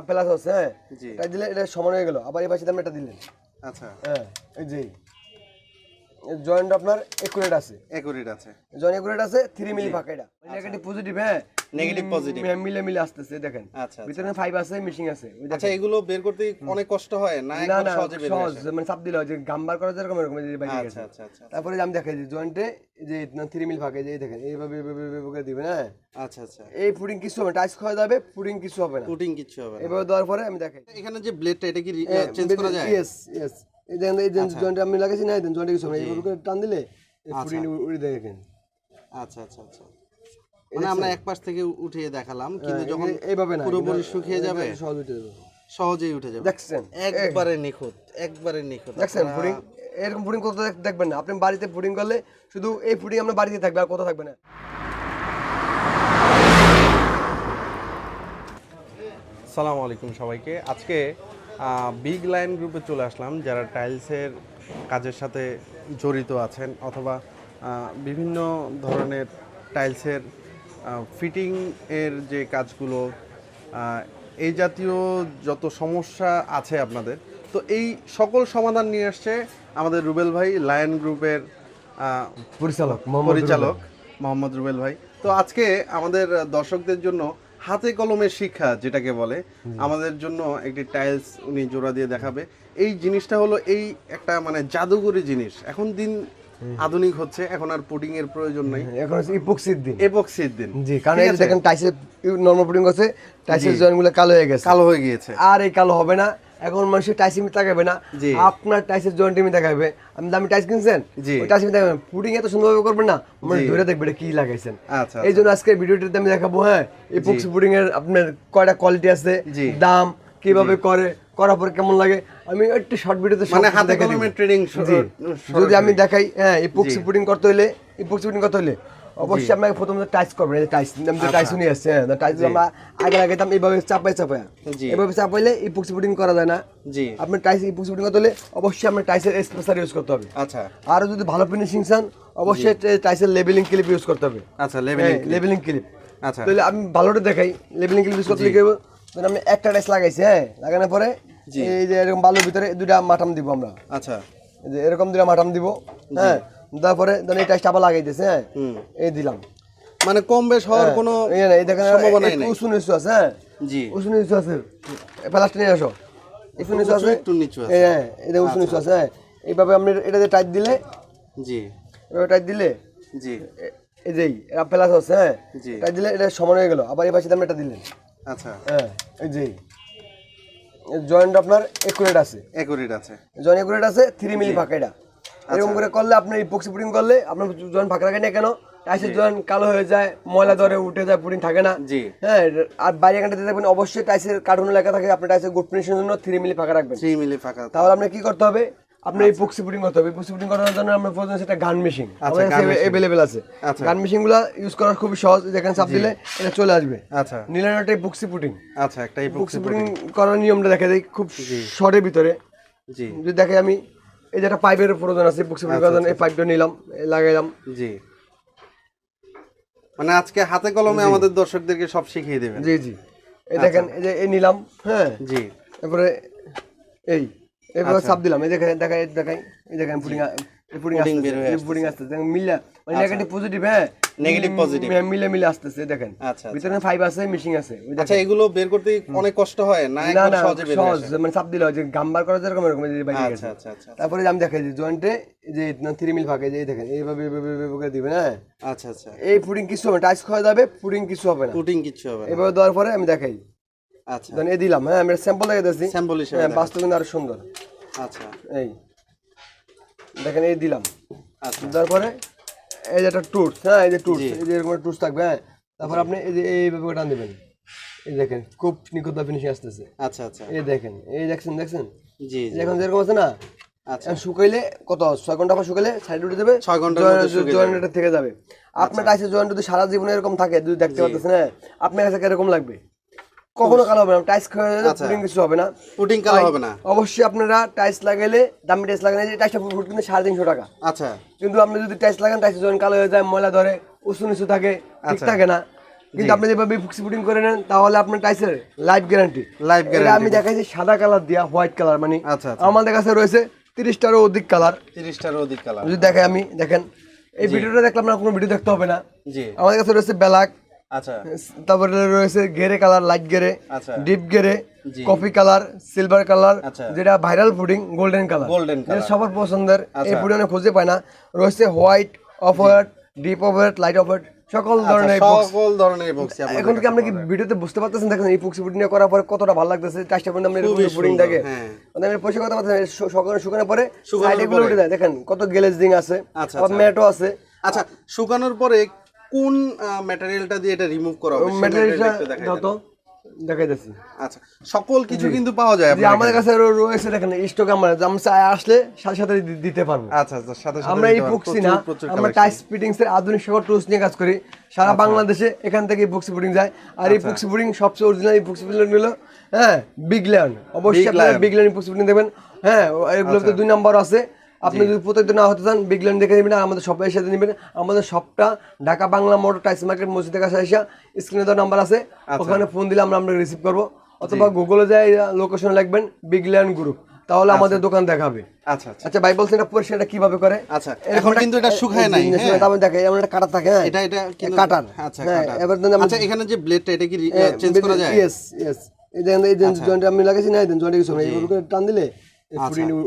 Plus আছে হ্যাঁ? এটা দিলে এটা সমান হয়ে গেল। আবার এই পাশে আপনি এটা দিলেন। আচ্ছা। হ্যাঁ এই যে। জয়েন্ট আপনার একুরেট আছে। একুরেট আছে। জয়েন্ট একুরেট আছে থ্রি মিলি ফাঁকা এটা নেগেটিভ পজিটিভ হ্যাঁ? Positive। হ্যাঁ, মিলে মিলে আসতেছে দেখেন। আচ্ছা, আচ্ছা। ভিতরে ফাইভ আছে মিশিং আছে আচ্ছা এগুলো বের করতে অনেক কষ্ট হয় না না সহজে বের হয়ে সহজ মানে চাপ দিলে হয় যে গাম্বার করা যেরকম এরকম যে বাইরে আচ্ছা গেছে। আচ্ছা আচ্ছা তারপরে আমি দেখাই যে জয়েন্টে যে থ্রি মিল ফাঁকে যে দেখেন এইভাবে এইভাবে করে দিবেন হ্যাঁ? আচ্ছা আচ্ছা। এই পুডিং কিছু হবে টাইস খাওয়া যাবে পুডিং কিছু হবে না। পুটিং কিচ্ছু হবে না। এভাবে দেওয়ার পরে আমি দেখাই। এখানে যে ব্লেডটা এটা কি চেঞ্জ করা যায়? ইয়েস ইয়েস এই দেখেন এই জয়েন্ট আমি লাগাইছি না এই জয়েন্টে কিছু না। এইভাবে করে টান দিলে পুডিং উড়ে দেখেন। আচ্ছা আচ্ছা আচ্ছা। মানে আমরা এক পাশ থেকে উঠিয়ে দেখালাম কিন্তু যখন এইভাবে না পুরোপুরি শুকিয়ে যাবে সহজ উঠে যাবে। সহজেই উঠে যাবে। দেখছেন? একবারে নিখুঁত একবারে নিখুঁত। দেখছেন পুডিং এরকম পুডিং দেখ- দেখবেন না। আপনি বাড়িতে পুডিং করলে শুধু এই পুডিং আপনার বাড়িতে থাকবে আর কোথাও থাকবে না। সালাম আলাইকুম সবাইকে। আজকে বিগ লাইন গ্রুপে চলে আসলাম যারা টাইলসের কাজের সাথে জড়িত আছেন অথবা বিভিন্ন ধরনের টাইলসের ফিটিং এর যে কাজগুলো এই জাতীয় যত সমস্যা আছে আপনাদের তো এই সকল সমাধান নিয়ে আসছে আমাদের রুবেল ভাই লায়ন গ্রুপের পরিচালক পরিচালক মোহাম্মদ রুবেল ভাই। তো আজকে আমাদের দর্শকদের জন্য হাতে কলমের শিক্ষা যেটাকে বলে আমাদের জন্য একটি টাইলস উনি জোড়া দিয়ে দেখাবে। এই জিনিসটা হলো এই একটা মানে জাদুঘরি জিনিস। এখন দিন আধুনিক হচ্ছে এখন আর পুডিং এর প্রয়োজন নাই। এখন হচ্ছে ইপক্সির দিন। ইপক্সির দিন। জি কারণ এই দেখেন টাইসের নর্মাল পুডিং আছে টাইসের জয়েন্টগুলো কালো হয়ে গেছে। কালো হয়ে গিয়েছে। আর এই কালো হবে না। এখন মানুষের টাইস এমনি তাকাবে না। আপনার টাইসের জয়েন্ট এমনি দেখাবে আপনি দামি টাইস কিনছেন। ওই টাইস দেখাবেন পুডিং এত সুন্দরভাবে করবেন না মানে ধরে দেখবে এটা কি লাগাইছেন। আচ্ছা এই জন্য আজকে ভিডিওটিতে আমি দেখাবো হ্যাঁ এই পুক্স পুডিং এর আপনার কয়টা কোয়ালিটি আছে দাম কীভাবে করে করার পর কেমন লাগে আমি একটু শর্ট ভিডিওতে মানে হাতে কলমের ট্রেনিং যদি আমি দেখাই হ্যাঁ এই পুক্স পুডিং করতে হলে এই পুক্স পুডিং করতে হলে অবশ্যই আপনাকে প্রথমে টাইস করবেন এই টাইস আমি তো টাইস নিয়ে আসছি হ্যাঁ টাইস আমরা আগে লাগাইতাম এইভাবে চাপাই চাপাই। জি। এভাবে চাপাইলে এই পুক্স পুডিং করা যায় না। জি। আপনি টাইস এই পুক্স পুডিং করতে হলে অবশ্যই আপনার টাইসের স্পেসার ইউজ করতে হবে। আচ্ছা। আর যদি ভালো ফিনিশিং চান অবশ্যই টাইসের লেবেলিং ক্লিপ ইউজ করতে হবে। আচ্ছা লেভেলিং লেবেলিং ক্লিপ আচ্ছা। তাহলে আমি ভালোটা দেখাই লেবেলিং ক্লিপ ইউজ করতে লিখে আমি একটা টাইস লাগাইছি হ্যাঁ লাগানোর পরে এই যে এরকম বালুর ভিতরে দুটা মাঠাম দিব আমরা। আচ্ছা। এই যে এরকম দুটা মাঠাম দিব হ্যাঁ তারপরে ধরুন এই টাইসটা আবার লাগাইতেছে হ্যাঁ? হুম। এই দিলাম। মানে কম বেশ হওয়ার কোনো এই দেখেন সম্ভাবনাই একটু নেই। উঁচু নিচু আছে হ্যাঁ? জি। উঁচু নিচু আছে। প্লাস্টার নিয়ে আসো। উঁচু নিচু আছে? একটু নিচু আছে। হ্যাঁ এটা উঁচু নিচু আছে হ্যাঁ? এইভাবে আপনি এটাতে টাইট দিলে জি। এভাবে টাইট দিলে জি। এই যে এটা প্লাস আছে হ্যাঁ? জি। টাইট দিলে এটা সমান হয়ে গেল। আবার এই পাশে আপনি এটা দিলেন। আচ্ছা। হ্যাঁ এই যে জয়েন্ট আপনার একুরেট আছে। একুরেট আছে। জয়েন্ট একুরেট আছে থ্রি মিলি ফাঁকা এটা। এরকম করে করলে আপনি ইপক্সি পুডিং করলে আপনার জয়েন্ট ফাঁকা রাখেন কেন টাইসের জয়েন্ট কালো হয়ে যায় ময়লা ধরে উঠে যায় পুডিং থাকে না। জি। হ্যাঁ আর বাইরে কাটাতে দেখবেন অবশ্যই টাইসের কার্টুনে লেখা থাকে আপনার টাইসের গুড ফিনিশিং জন্য থ্রি মিলি ফাঁকা রাখবেন। থ্রি মিলি ফাঁকা তাহলে আপনার কি করতে হবে? এই পুডিং করতে হবে। পুডিং করার জন্য আমরা প্রয়োজন সেটা গান মেশিন machine। অ্যাভেলেবেল আছে। আচ্ছা। গান মেশিনগুলো ইউজ করা খুবই সহজ। যেখানে চাপ দিলে এটা চলে আসবে। আচ্ছা। নীলানটাই পুডিং আচ্ছা একটা ইপক্সি পুডিং করার নিয়মটা দেখা যায় খুব শর্টের ভিতরে। জি। যদি দেখে আমি এই যে একটা পাইপের প্রয়োজন আছে পুক্সি প্রয়োজন এই পাইপটা নিলাম লাগাইলাম। জি। মানে আজকে হাতে কলমে আমাদের দর্শকদেরকে সব শিখিয়ে দেবেন। জি জি। এই দেখেন এই যে এই নিলাম হ্যাঁ? জি। তারপরে এই এবার সাপ দিলাম। এই দেখেন দেখাই দেখাই। এই দেখেন পুডিং পুডিং আসতে পুডিং আসতেছে দেখেন মিলা মানে নেগেটিভ পজিটিভ হ্যাঁ? Positive। উম, মিলে মিলে আসতেছে দেখেন। আচ্ছা, আচ্ছা। ভিতরে ফাইভ আছে মিশিং আছে আচ্ছা এগুলো বের করতে অনেক কষ্ট হয়? না না না সহজে মানে চাপ দিলে হয় যে গাম্বার করা যেরকম এরকম যে বাইরে আচ্ছা গেছে আচ্ছা আচ্ছা। তারপরে আমি দেখাই যে জয়েন্টে যে থ্রি মিল ফাঁকে যে দেখেন এইভাবে এইভাবে এইভাবে করে দিবেন হ্যাঁ আচ্ছা আচ্ছা। এই পুডিং কিছু হবে টাইস খাওয়া যাবে পুডিং কিছু হবে না। পুটিং কিচ্ছু হবে এভাবে দেওয়ার পরে আমি দেখাই। আচ্ছা। এই দিলাম হ্যাঁ আমি স্যাম্পল দেখে দিচ্ছি স্যাম্পল হিসেবে হ্যাঁ বাস্তব কিন্তু আরও সুন্দর। আচ্ছা। এই। দেখেন এই দিলাম। আচ্ছা। তারপরে এই যে একটা টুলস হ্যাঁ এই যে টুলস এই যে এরকম টুলস থাকবে হ্যাঁ। তারপর আপনি এই যে এইভাবে টান দেবেন। এই দেখেন খুব নিখুঁত ফিনিশিং আসতেছে। আচ্ছা আচ্ছা। এই দেখেন এই দেখছেন দেখছেন? জি এখন যেরকম আছে না আচ্ছা। শুকাইলে কত? ছয় ঘণ্টা পর শুকাইলে সাইড উঠে দেবে ছয় আচ্ছা। জয়েন্টটা থেকে যাবে। আপনার টাইসের জয়েন্ট যদি সারা জীবনে এরকম থাকে যদি দেখতে পাচ্ছেন হ্যাঁ আপনার কাছে কীরকম লাগবে? কখনো কালো হবে না। টাইস আচ্ছা। পুডিং কিছু হবে না। পুটিং কালো হবে না। অবশ্যই আপনারা টাইস লাগাইলে দামি টাইস লাগালে যে টাইসটা ফুট কিন্তু সাড়ে তিনশো টাকা। আচ্ছা। কিন্তু আপনি যদি টাইস লাগান টাইস জয়েন্ট কালো হয়ে যায় ময়লা ধরে উঁচু নিচু থাকে ঠিক আচ্ছা। থাকে না। কিন্তু আপনি যেভাবে পুটিং করে নেন তাহলে আপনার টাইসের লাইফ গ্যারান্টি Life আমি guarantee। দেখাইছি সাদা কালার দিয়া হোয়াইট কালার মানে আচ্ছা, আচ্ছা। আমাদের কাছে রয়েছে তিরিশটারও অধিক কালার। তিরিশটার অধিক কালার। যদি দেখাই আমি দেখেন। এই ভিডিওটা দেখলে আপনার কোনো ভিডিও দেখতে হবে না। জি। আমাদের কাছে রয়েছে ব্ল্যাক আচ্ছা তারপরে রয়েছে গেরে কালার লাইট গেরে আচ্ছা। Deep grey coffee colour silver colour আচ্ছা। যেটা ভাইরাল ফুডিং গোল্ডেন কালার color। সবার পছন্দের এই আচ্ছা। খুঁজে পায় না রয়েছে white off white deep off white light off white সকল ধরনের আচ্ছা, সকল ধরনের এখন কি আপনি কি। ভিডিওতে বুঝতে পারতেছেন দেখেন এই পুক্সি ফুডিং করার পরে কতটা ভালো লাগতেছে চারটা পর্যন্ত ফুডিং সুন্দর, থাকে হ্যাঁ। মানে আমি পয়সা কথা পাচ্ছেন সকালে শুকানোর পরে সাইডে গুলো উঠে যায় দেখেন কত গ্লেজিং আছে আচ্ছা, আচ্ছা। ম্যাটও আছে আচ্ছা শুকানোর পরে কোন ম্যাটেরিয়ালটা দিয়ে এটা রিমুভ করা হবে ম্যাটেরিয়ালটা materialটা একটু দেখাই দাও দেন। তো দেখাইতেছি। আচ্ছা সকল কিছু কিন্তু পাওয়া যায় যে আমাদের কাছে রয়েছে দেখেন স্টক আমরা চাই আসলে সাথে সাথে দিতে পারব। আচ্ছা আচ্ছা সাথে সাথে আমরা এই বুকসি না আমরা টাইস ফিটিংস এর আধুনিক সকল টুলস নিয়ে কাজ করি। সারা আচ্ছা। বাংলাদেশে এখান থেকে বুকসি ফুডিং যায়। আর এই বুকসি ফুডিং সবচেয়ে অরিজিনাল এই বুকসি ফুডিং হলো হ্যাঁ বিগ ল্যান্ড অবশ্যই আপনারা বিগ ল্যান্ড বুকসি ফুডিং দেবেন হ্যাঁ ও- এগুলোতে দুই নাম্বার আছে। আপনি যদি প্রত্যেকদিন না হতে চান বিগ ল্যান্ড দেখে নেবেন আমাদের শপের সাথে নেবেন। আমাদের শপটা Dhaka Bangla motor tiles market মসজিদের কাছে এসে স্ক্রিনে দেওয়া নাম্বার আছে। আচ্ছা। ওখানে ফোন দিলে আমরা আমরা রিসিভ করব। অথবা গুগলে যাই লোকেশন লিখবেন বিগ ল্যান্ড গ্রুপ তাহলে আমাদের দোকান দেখাবে। আচ্ছা আচ্ছা। আচ্ছা ভাই বলছেন এটা কীভাবে করে? আচ্ছা, এখন কিন্তু এটা শুকায় নাই, হ্যাঁ? দেখে এমন একটা কাটা থাকে হ্যাঁ। এটা এটা কাটার। আচ্ছা হ্যাঁ কাটার। এবার আচ্ছা এখানে যে ব্লেডটা এটা কি চেঞ্জ করা যায়? ইয়েস ইয়েস এই দেখেন এই জয়েন্ট আমি লাগাইছি না এই জয়েন্ট কিছু না এইভাবে টান দিলে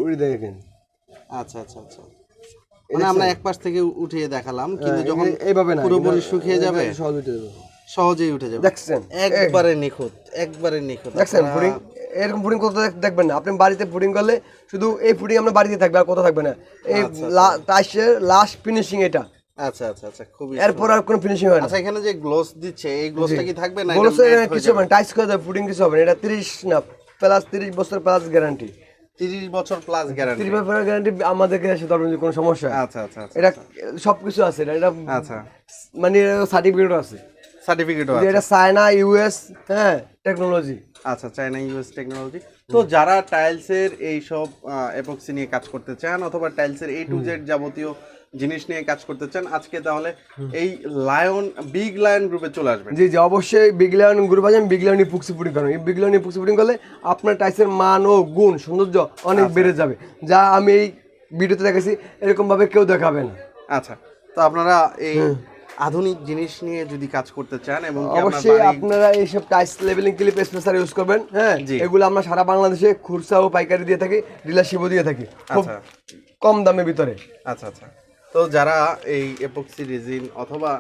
উড়ে দেখেন। আচ্ছা আচ্ছা আচ্ছা। মানে আমরা এক পাশ থেকে উঠিয়ে দেখালাম কিন্তু হ্যাঁ, যখন এইভাবে না পুরোপুরি শুকিয়ে যাবে সহজ উঠে যাবে। সহজেই উঠে যাবে। দেখছেন? একবারে নিখুঁত একবারে নিখুঁত। দেখছেন এরকম কত দেখবেন না। আপনি বাড়িতে ফুডিং করলে শুধু এই ফুডিং আপনার বাড়িতে থাকবে আর কত থাকবে না। এই টাইসের লাস্ট ফিনিশিং এটা। আচ্ছা আচ্ছা আচ্ছা খুবই এরপর আর কোনো ফিনিশিং হয় না। আচ্ছা এখানে যে গ্লোস দিচ্ছে এই গ্লোসটা কি থাকবে না হয়ে কিছু যাবে? হবে না টাইস করে দেবে ফুডিং কিছু হবে না। এটা তিরিশ না প্লাস তিরিশ বছর প্লাস গ্যারান্টি 30 বছর প্লাস গ্যারান্টি তিরিশ বছর গ্যারান্টি আমাদের কাছে ধরবেন কোনো সমস্যা। আচ্ছা আচ্ছা আচ্ছা এটা সবকিছু আছে এটা এটা আচ্ছা। মানে সার্টিফিকেট আছে। সার্টিফিকেট আছে। এটা চায়না ইউএস হ্যাঁ টেকনোলজি আচ্ছা চায়না ইউএস টেকনোলজি তো যারা টাইলসের এই সব এপক্সি নিয়ে কাজ করতে চান অথবা টাইলসের এ টু জেড যাবতীয় জিনিস নিয়ে কাজ করতে চান আজকে তাহলে এই লায়ন বিগ লায়ন গ্রুপে চলে আসবেন। জি জি অবশ্যই বিগলান গ্রুপ আছেন বিগলান ইপুক্সি পুডিং করেন এই বিগলান ইপুক্সি পুডিং করলে আপনার টাইসের মান ও গুণ সৌন্দর্য অনেক বেড়ে যাবে। যা আমি এই ভিডিওতে দেখেছি এরকম ভাবে কেউ দেখাবে না। আচ্ছা তো আপনারা এই আধুনিক জিনিস নিয়ে যদি কাজ করতে চান এবং অবশ্যই আপনারা এইসব tiles levelling clip spacer use করবেন হ্যাঁ। এগুলো আমরা সারা বাংলাদেশে খুচরা ও পাইকারি দিয়ে থাকি ডিলারশিপও দিয়ে থাকি খুব আচ্ছা। কম দামের ভিতরে। আচ্ছা আচ্ছা। তো যারা এই এপক্সি রেজিন অথবা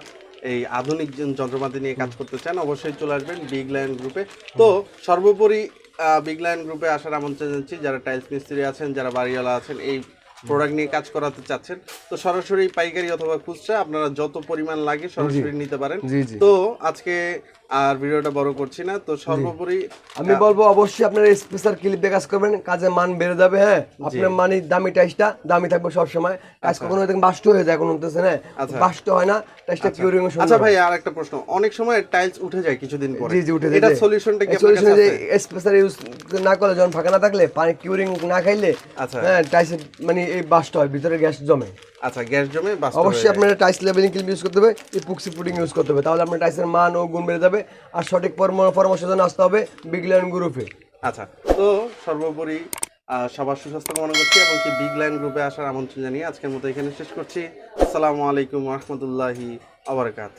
এই আধুনিক যন্ত্রপাতি নিয়ে কাজ করতে চান অবশ্যই চলে আসবেন বিগ লায়ন গ্রুপে তো সর্বোপরি বিগ লায়ন গ্রুপে আসার আমন্ত্রণ জানাচ্ছি যারা টাইলস মিস্ত্রি আছেন যারা বাড়িওয়ালা আছেন এই প্রোডাক্ট নিয়ে কাজ করাতে চাচ্ছেন। তো সরাসরি পাইকারি অথবা খুচরা আপনারা যত পরিমাণ লাগে সরাসরি নিতে পারেন। তো আজকে আর ভিডিওটা বড় করছি না তো সর্বোপরি আমি বলব অবশ্যই আপনারা স্পেশাল ক্লিপ দিয়ে কাজ করবেন কাজের মান বেড়ে যাবে হ্যাঁ? আপনার মানি দামি টাইসটা দামি থাকবে সব সময় টাইস কখনো দেখেন বাষ্ট হয়ে যায় এখন উঠতেছে না। আচ্ছা। বাষ্ট হয় না টাইসটা কিউরিং আচ্ছা ভাই আর একটা প্রশ্ন। অনেক সময় টাইলস উঠে যায় কিছুদিন পরে। জি জি উঠে যায় এটা সলিউশনটা কি সলিউশন যে স্পেশাল ইউজ না করলে যখন ফাঁকা না থাকলে পানি কিউরিং না খাইলে আচ্ছা। হ্যাঁ টাইস মানে এই বাষ্ট হয় ভিতরে গ্যাস জমে। আচ্ছা গ্যাস জমে অবশ্যই আপনারা টাইস লেভেলিং ক্রিম ইউজ করতে হবে এই পুক্সি পুডিং ইউজ করতে হবে। তাহলে আপনার টাইসের মান ও গুণ বেড়ে যাবে আর সঠিক পরামর্শ পরামর্শের জন্য আসতে হবে বিগলিয়ান গ্রুপে আচ্ছা তো সর্বোপরি সবার সুস্বাস্থ্য কামনা করছি এবং কি বিগ লাইন গ্রুপে আসার আমন্ত্রণ জানিয়ে আজকের মতো এখানে শেষ করছি। আসসালামু আলাইকুম রহমতুল্লাহি আবরকাত